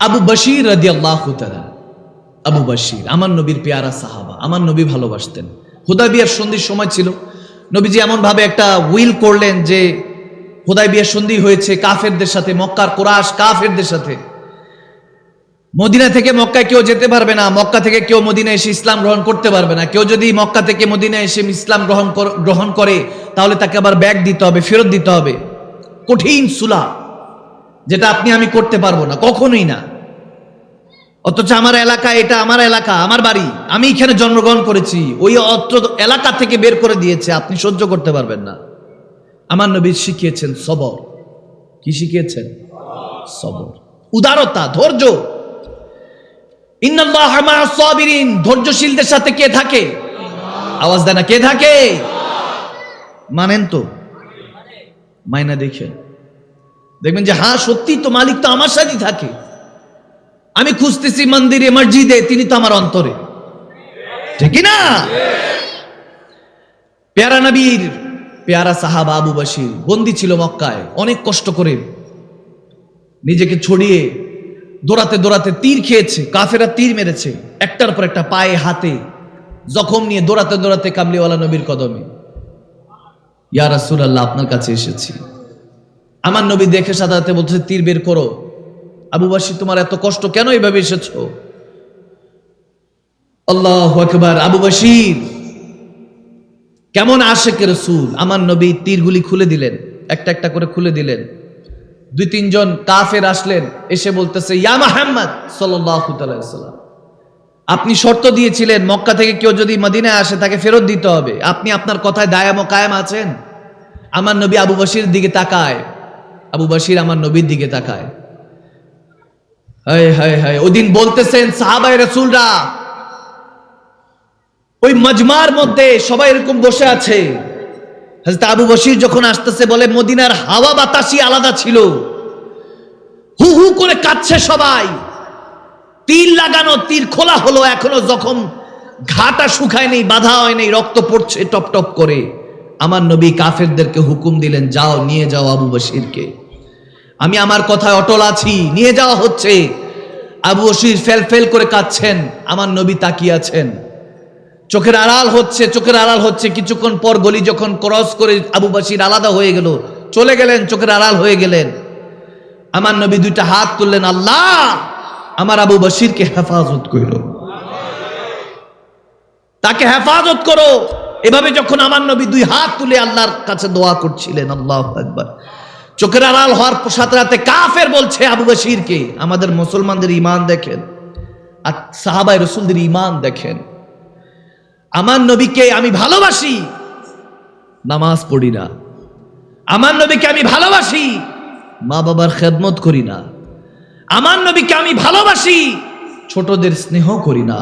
আবু বশির রাদি আল্লাহ আবু বশির, আমার নবীর পেয়ারা সাহাবা, আমার নবী ভালোবাসতেন। হুদাবিয়ার সন্ধির সময় ছিল। নবীজি এমন ভাবে একটা উইল করলেন যে, হুদাইবিয়ার সন্ধি হয়েছে কাফেরদের সাথে, মক্কার কোরআশ কাফেরদের সাথে। মদিনা থেকে মক্কায় কেউ যেতে পারবে না, মক্কা থেকে কেউ মদিনা এসে ইসলাম গ্রহণ করতে পারবে না। কেউ যদি মক্কা থেকে মদিনা এসে ইসলাম গ্রহণ গ্রহণ করে, তাহলে তাকে আবার ব্যাগ দিতে হবে, ফেরত দিতে হবে। কঠিন সুলা, যেটা আপনি আমি করতে পারব না, কখনোই না। অথচ আমার এলাকা এটা আমার এলাকা, আমার বাড়ি। আমি এখানে জন্মগ্রহণ করেছি। ওই অত্র এলাকা থেকে বের করে দিয়েছে, আপনি সহ্য করতে পারবেন না। আমার নবী শিখিয়েছেন সবর। কি শিখিয়েছেন? সবর। উদারতা, ধৈর্য। ধৈর্যশীলদের সাথে কে থাকে? আওয়াজ দেয় না, কে থাকে? মানেন তো। মাইনা দেখে দেখবেন যে হ্যাঁ সত্যি তো মালিক তো আমার সাথেই থাকে। আমি খুঁজতেছি মন্দিরে, মসজিদে, তিনি তো আমার অন্তরে। ঠিক না পেয়ারা নবীর, পেয়ারা সাহাবা আবু বাসির বন্দি ছিল মক্কায়, অনেক কষ্ট করে। নিজেকে ছড়িয়ে দৌড়াতে দৌড়াতে তীর খেয়েছে, কাফেরা তীর মেরেছে, একটার পর একটা পায়ে, হাতে জখম নিয়ে দৌড়াতে দৌড়াতে কামলিওয়ালা নবীর কদমে। ইয়া রাসূলুল্লাহ, আপনার কাছে এসেছি। আমার নবী দেখে সাদাতে বলছে তীর বের করো। আবু বাসি তোমার এত কষ্ট কেন এইভাবে এসেছ? আল্লাহ আকবার, আবু বাসির কেমন আশেক রসুল? আমার নবী তীরগুলি খুলে দিলেন, একটা একটা করে খুলে দিলেন। দুই তিনজন কাফের আসলেন, এসে বলতেছে, ইয়া তাআলা সাল্লাম, আপনি শর্ত দিয়েছিলেন, মক্কা থেকে কেউ যদি মদিনায় আসে তাকে ফেরত দিতে হবে। আপনি আপনার কথায় দায়াম ও কায়েম আছেন? আমার নবী আবু বশির দিকে তাকায়, আবু বশির আমার নবীর দিকে তাকায়। ওদিন বলতেছেন সাহাবাই রসুলরা, ওই মজমার মধ্যে সবাই এরকম বসে আছে। আবু বশির যখন আসতেছে, বলে, মদিনার হাওয়া বাতাসই আলাদা ছিল। হু হু করে কাঁদছে সবাই। তীর লাগানো তীর খোলা হলো, এখনও যখন ঘাটা শুকায় নেই বাধা হয় নেই রক্ত পড়ছে টপ টপ করে। আমার নবী কাফেরদেরকে হুকুম দিলেন, যাও, নিয়ে যাও আবু বশিরকে। আমি আমার কথায় অটল আছি, নিয়ে যাওয়া হচ্ছে। আবু বশির ফেল ফেল করে কাঁদছেন, আমার নবী তাকিয়ে আছেন। চোখের আড়াল হচ্ছে, চোখের আড়াল হচ্ছে, কিছুক্ষণ পর গলি যখন ক্রস করে আবু বাসির আলাদা হয়ে গেল, চলে গেলেন, চোখের আড়াল হয়ে গেলেন। আমার নবী দুইটা হাত তুললেন, আল্লাহ, আমার আবু বশিরকে হেফাজত করো। তাকে হেফাজত করো। এভাবে যখন আমার নবী দুই হাত তুলে আল্লাহর কাছে দোয়া করছিলেন, আল্লাহ একবার চোখের আড়াল হওয়ার সাথে রাতে কাফের বলছে আবু বশিরকে। আমাদের মুসলমানদের ইমান দেখেন, আর সাহাবাই রসুলদের ইমান দেখেন। আমার নবীকে আমি ভালোবাসি, নামাজ পড়ি না। আমার নবীকে আমি ভালোবাসি মা বাবার খেদমত করি না। আমার নবীকে আমি ভালোবাসি, ছোটদের স্নেহ করি না।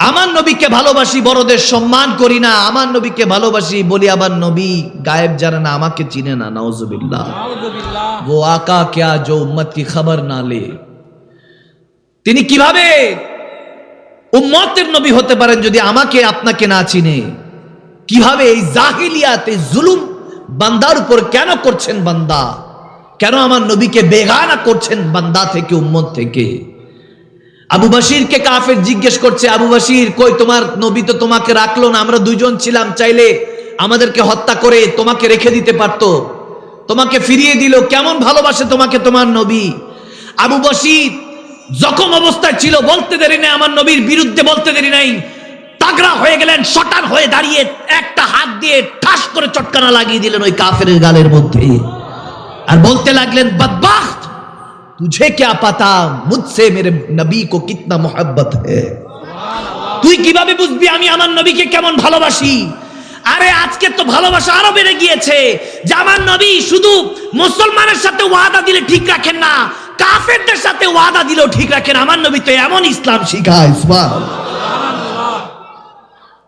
আমার নবীকে ভালোবাসি বড়দের সম্মান করি না। আমার নবীকে ভালোবাসি বলি আমার নবী গায়েব জানে না আমাকে চিনে না নওয়াজবিল্লাহ ও আকা ক্যা যে উম্মত কি খবর না লে। তিনি কীভাবে উম্মতের নবী হতে পারেন যদি আমাকে আপনাকে না চিনে? কীভাবে এই জাহিলিয়াতে জুলুম বান্দার উপর কেন করছেন বান্দা? কেন আমার নবীকে বেগানা করছেন বান্দা থেকে উম্মত থেকে? আবু বাসিরকে কাফের জিজ্ঞেস করছে, আবু বাসির কই তোমার নবী তো তোমাকে রাখল না, আমরা দুইজন ছিলাম, চাইলে আমাদেরকে হত্যা করে তোমাকে রেখে দিতে পারতো, তোমাকে ফিরিয়ে দিল, কেমন ভালোবাসে তোমাকে তোমার নবী? আবু বাসির জখম অবস্থায় ছিল, বলতে দেরি নাই, আমার নবীর বিরুদ্ধে বলতে দেরি নাই, তাগড়া হয়ে গেলেন শটান হয়ে দাঁড়িয়ে একটা হাত দিয়ে ঠাস করে চটকানা লাগিয়ে দিলেন ওই কাফের গালের মধ্যে। আর বলতে লাগলেন বদবাख्त तुझे क्या पता मुझसे मेरे नबी को कितना मोहब्बत है তুই কিভাবে বুঝবি আমি আমার নবীকে কেমন ভালোবাসি আরে আজকে তো ভালোবাসা আরো বেড়ে গিয়েছে যে আমার নবী শুধু মুসলমানের সাথে ওয়াদা দিলে ঠিক রাখেন না কাফেরদের সাথে ওয়াদা দিলেও ঠিক রাখেন আমার নবী তো এমন ইসলাম শিখায়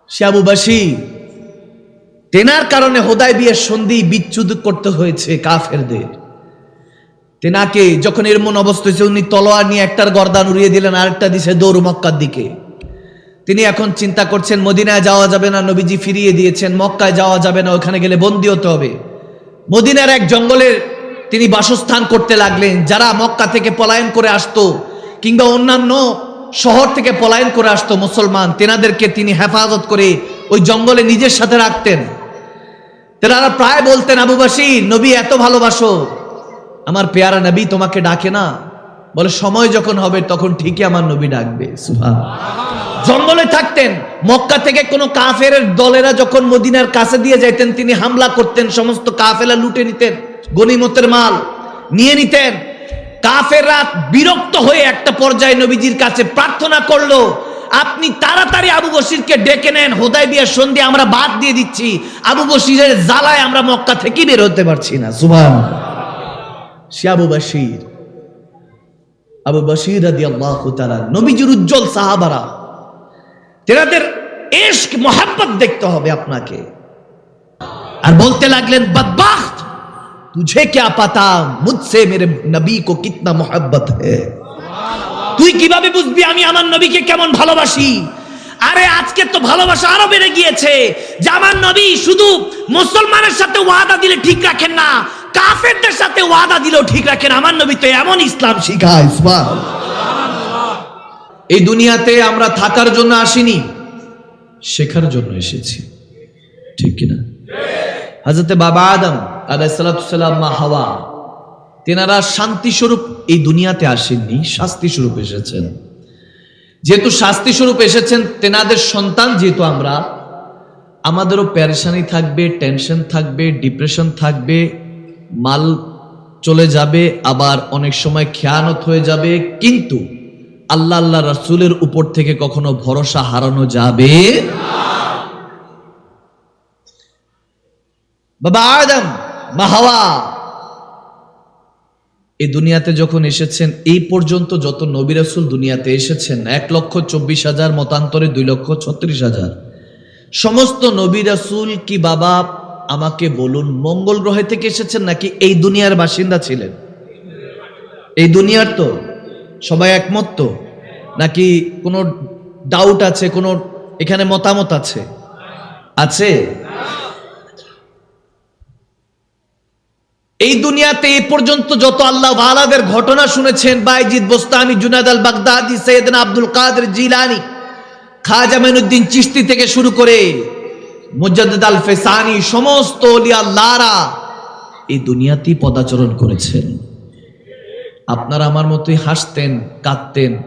সে আবু বাসি তেনার কারণে হোদায় বিয়ের সন্ধি বিচ্ছুদ করতে হয়েছে কাফেরদের তেনাকে যখন এর মন অবস্থা হয়েছে, উনি তলোয়ার নিয়ে একটার গর্দান উড়িয়ে দিলেন, আরেকটা দিছে দৌড় মক্কার দিকে। তিনি এখন চিন্তা করছেন, মদিনায় যাওয়া যাবে না, নবীজি ফিরিয়ে দিয়েছেন, মক্কায় যাওয়া যাবে না, ওখানে গেলে বন্দি হতে হবে। মদিনার এক জঙ্গলের তিনি বাসস্থান করতে লাগলেন, যারা মক্কা থেকে পলায়ন করে আসতো, কিংবা অন্যান্য শহর থেকে পলায়ন করে আসতো মুসলমান, তেনাদেরকে তিনি হেফাজত করে ওই জঙ্গলে নিজের সাথে রাখতেন। তেনারা প্রায় বলতেন আবুবাসী নবী এত ভালোবাসো। আমার পেয়ারা নবী তোমাকে ডাকে না। বলে, সময় যখন হবে তখন ঠিকই আমার নবী ডাকবে। জঙ্গলে থাকতেন, মক্কা থেকে কোনো কাফের দলেরা যখন মদিনার কাছে দিয়ে যাইতেন, তিনি হামলা করতেন, সমস্ত কাফেলা লুটে নিতেন, গনিমতের মাল নিয়ে নিতেন। কাফেররা বিরক্ত হয়ে একটা পর্যায়ে নবীজির কাছে প্রার্থনা করল, আপনি তাড়াতাড়ি আবু বসিরকে ডেকে নেন, হোদাই বিয়ার সন্ধি আমরা বাদ দিয়ে দিচ্ছি। আবু বসিরের জ্বালায় আমরা মক্কা থেকে বের হতে পারছি না। সুভান সে আবু বাসির আবু বাসির রাদি নবীজির উজ্জ্বল সাহাবারা তেরাদের এশক মোহাম্মত দেখতে হবে আপনাকে। আর বলতে লাগলেন বদবাখত তুঝে क्या পাতা? মুঝসে মেরে নবী কো কতনা মোহাব্বত হে তুই কীভাবে বুঝবি আমি আমার নবীকে কেমন ভালোবাসি? আরে, আজকে তো ভালোবাসা আরও বেড়ে গিয়েছে। যে আমার নবী শুধু মুসলমানের সাথে ওয়াদা দিলে ঠিক রাখেন না কাফেরদের সাথে ওয়াদা দিলেও ঠিক রাখেন। আমার নবী তো এমন ইসলাম শিখায়। এই দুনিয়াতে আমরা থাকার জন্য আসিনি, শেখার জন্য এসেছি। ঠিক কিনা? হাজরতে বাবা আদম আলাইসালাম মা হাওয়া, তেনারা শান্তি স্বরূপ এই দুনিয়াতে আসেননি শাস্তি স্বরূপ এসেছেন। যেহেতু শাস্তি স্বরূপ এসেছেন, তেনাদের সন্তান যেহেতু আমরা, আমাদেরও প্যারেশানি থাকবে, টেনশন থাকবে, ডিপ্রেশন থাকবে মাল চলে যাবে, আবার অনেক সময় খেয়ানত হয়ে যাবে। কিন্তু আল্লাহ আল্লাহ রাসূলের উপর থেকে কখনো ভরসা হারানো যাবে বাবা আদম, মা হাওয়া, এই দুনিয়াতে যখন এসেছেন, এই পর্যন্ত যত নবী রাসূল দুনিয়াতে এসেছেন, এক লক্ষ চব্বিশ হাজার, মতান্তরে দুই লক্ষ ছত্রিশ হাজার, সমস্ত নবী রাসূল কি বাবা আমাকে বলুন, মঙ্গল গ্রহে থেকে এসেছেন নাকি এই দুনিয়ার বাসিন্দা ছিলেন? এই দুনিয়ার তো? সবাই একমত তো? নাকি কোনো ডাউট আছে, কোনো এখানে মতামত আছে? আছে? এই দুনিয়াতে এই পর্যন্ত যত আল্লাহ ওয়ালাদের ঘটনা শুনেছেন, বাইজিদ বোস্তানি জুনাদ আল বাগদাদি সৈয়দনা আব্দুল কাদের জিলানি, খাজা মাইনুদ্দিন চিশতি থেকে শুরু করে মুজাদ্দিদ আল ফেসানি সমস্ত আল্লাহরা এই দুনিয়াতেই পদাচরণ করেছেন। আপনারা আমার মতোই হাসতেন, কাঁদতেন,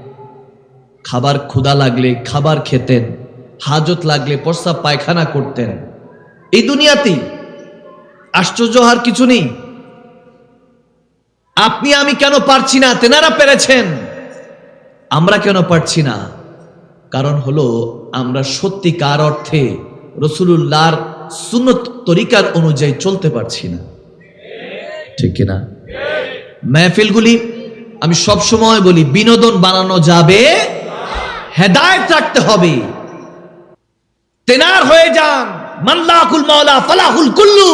খাবার ক্ষুধা লাগলে খাবার খেতেন, হাজত লাগলে প্রস্রাব পায়খানা করতেন। এই দুনিয়াতেই আশ্চর্য হওয়ার কিছু নেই। আপনি আমি কেন পারছি না? তেনারা পেরেছেন। আমরা কেন পারছি না? কারণ হলো, আমরা সত্যিকার অর্থে রসুলুল্লাহর সুন্নত তরিকার অনুযায়ী চলতে পারছি না। ঠিক কিনা মেহফিলগুলি আমি সব সময় বলি, বিনোদন বানানো যাবে, হেদায়েত রাখতে হবে। তেনার হয়ে যান মাল্লাকুল মাওলা ফালাহুল কুল্লু।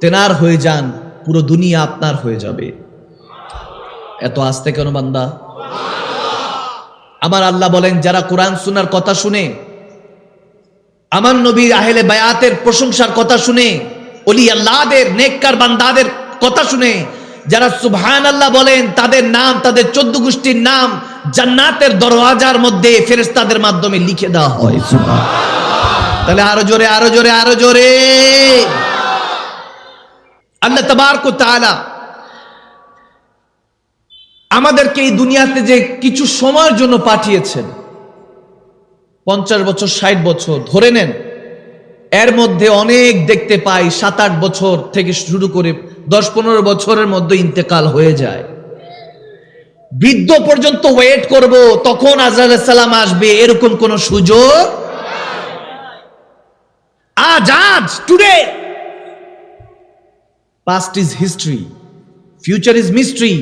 তেনার হয়ে যান, পুরো দুনিয়া আপনার হয়ে যাবে। এত আস্তে কেন বান্দা? আমার আল্লাহ বলেন, যারা কোরআন শোনার কথা শুনে আমার নবীর আহেলে বায়াতের প্রশংসার কথা শুনে অলি আল্লাহদের, নেককার বান্দাদের কথা শুনে, যারা সুবহান আল্লাহ বলেন, তাদের নাম, তাদের চোদ্দ গোষ্ঠীর নাম জান্নাতের দরওয়াজার মধ্যে ফেরেশতাদের মাধ্যমে লিখে দেওয়া হয়। তাহলে আরও জোরে আরও জোরে আরও জোরে। আল্লাহ তাবারক তাআলা আমাদেরকে এই দুনিয়াতে যে কিছু সময়ের জন্য পাঠিয়েছেন পঞ্চাশ বছর, ষাট বছর, ধরে নেন। এর মধ্যে অনেক দেখতে পাই, সাত আট বছর থেকে শুরু করে দশ পনেরো বছরের মধ্যে ইন্তেকাল হয়ে যায়। বৃদ্ধ পর্যন্ত ওয়েট করব, তখন আজরাল সালাম আসবে, এরকম কোন সুযোগ আজ আজ today past is history future is mystery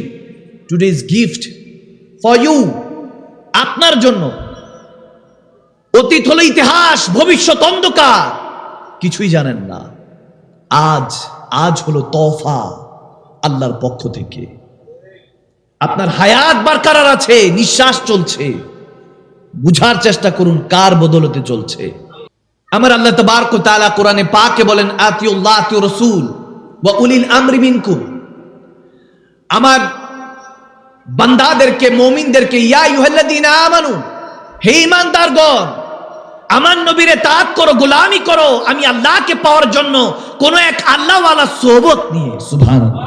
today is gift for you আপনার জন্য। অতীত হলো ইতিহাস, ভবিষ্যৎ অন্ধকার। কিছুই জানেন না। আজ আজ হলো তফা আল্লাহর পক্ষ থেকে। আপনার হায়াত বারকারার আছে, নিঃশ্বাস চলছে। বুঝার চেষ্টা করুন, কার বদলতে চলছে। আমার আল্লাহ তবারক তাআলা কোরআনে পাকে বলেন, আতিউল্লাহ, আতিউ রাসূল ওয়া উলিল আমরি আমার বান্দাদেরকে, মমিনদেরকে, ইয়া ইউহাল্লাযীনা আমানু, হে ঈমানদারগণ আমার নবীরে তাআত করো, গোলামি করো, আমি আল্লাহকে পাওয়ার জন্য কোন এক আল্লাহওয়ালা সোহবত নিয়ে। সুবহানাল্লাহ।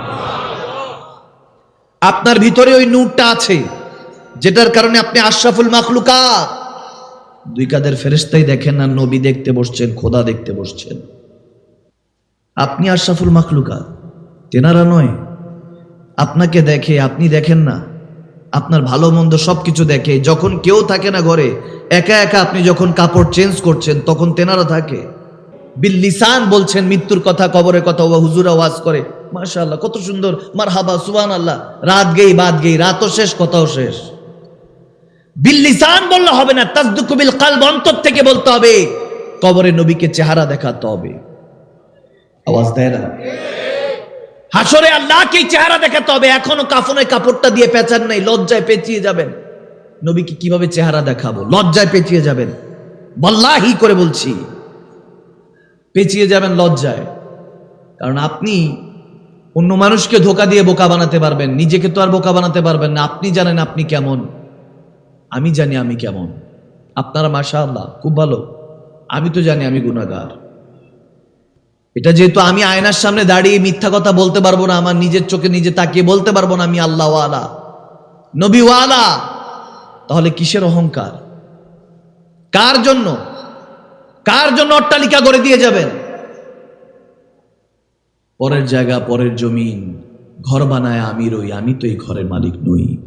আপনার ভিতরে ওই নূরটা আছে, যেটার কারণে আপনি আশরাফুল মাখলুকাত। দুই কাদের ফেরেস্তাই দেখেন না নবী দেখতে বসছেন, খোদা দেখতে বসছেন। আপনি আশরাফুল মাখলুকাত, তেনারা নয়। আপনাকে দেখে, আপনি দেখেন না। আপনার ভালো মন্দ সবকিছু দেখে, যখন কেউ থাকে না ঘরে, একা একা আপনি যখন কাপড় চেঞ্জ করছেন, তখন তেনারা থাকে। বিল্লিসান বলছেন, মৃত্যুর কথা, কবরের কথা ও হুজুরা ওয়াজ করে। মাশাআল্লাহ, কত সুন্দর। মার হাবা সুবান আল্লাহ রাত গেই বাদ গেই, রাতও শেষ, কথাও শেষ। বিল্লিসান বললে হবে না তাজদুকু বিল কালব, অন্তর থেকে বলতে হবে। কবরে নবীকে চেহারা দেখাতে হবে। আওয়াজ দেয় না? হাসরে আল্লাহকে চেহারা দেখাতে হবে এখনও কাফনে কাপড়টা দিয়ে পেঁচান নাই, লজ্জায় পেঁচিয়ে যাবেন। নবীকে কীভাবে চেহারা দেখাবো? লজ্জায় পেঁচিয়ে যাবেন। বল্লাহি করে বলছি, পেঁচিয়ে যাবেন লজ্জায়। কারণ আপনি অন্য মানুষকে ধোকা দিয়ে বোকা বানাতে পারবেন, নিজেকে তো আর বোকা বানাতে পারবেন না। আপনি জানেন আপনি কেমন। আমি জানি আমি কেমন। আপনারা মাশা আল্লাহ খুব ভালো। আমি তো জানি আমি গুণাগার এটা যেহেতু আমি আয়নার সামনে দাঁড়িয়ে মিথ্যা কথা বলতে পারব না, আমার নিজের চোখে নিজে তাকিয়ে বলতে পারব না, আমি আল্লাহ ওয়ালা। নবী ওয়ালা। তাহলে কিসের অহংকার? কার জন্য? কার জন্য অট্টালিকা করে দিয়ে যাবেন? পরের জায়গা, পরের জমিন। ঘর বানায় আমি রই, আমি তো এই ঘরের মালিক নই।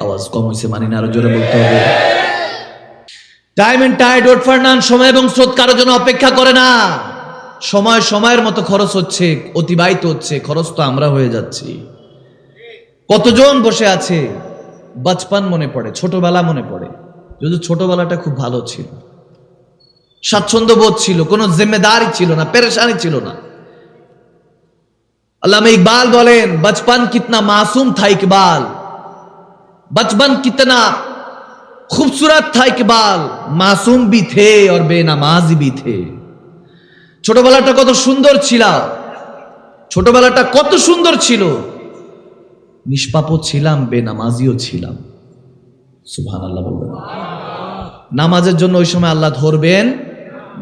আওয়াজ কম হয়েছে, মানি না, আরও জোরে বলতে হবে। Time and tide wait for সময় এবং স্রোত কারোর জন্য অপেক্ষা করে না। সময় সময়ের মতো খরচ হচ্ছে অতিবাহিত হচ্ছে খরচ তো আমরা হয়ে যাচ্ছি কতজন বসে আছে বাচপান মনে পড়ে ছোটবেলা মনে পড়ে যদি ছোটবেলাটা খুব ভালো ছিল স্বাচ্ছন্দ্য বোধ ছিল কোনো জিম্মেদারি ছিল না পেরেশানি ছিল না अल्लामा इकबाल बोलेन बचपन कितना मासूम था इकबाल बचपन कितना खूबसूरत था इकबाल मासूम भी थे और बेनमाज भी थे ছোটবেলাটা কত সুন্দর ছিল। ছোটবেলাটা কত সুন্দর ছিল। নিষ্পাপও ছিলাম, বেনামাজিও ছিলাম। সুবহান আল্লাহ বলবেন। নামাজের জন্য ওই সময় আল্লাহ ধরবেন।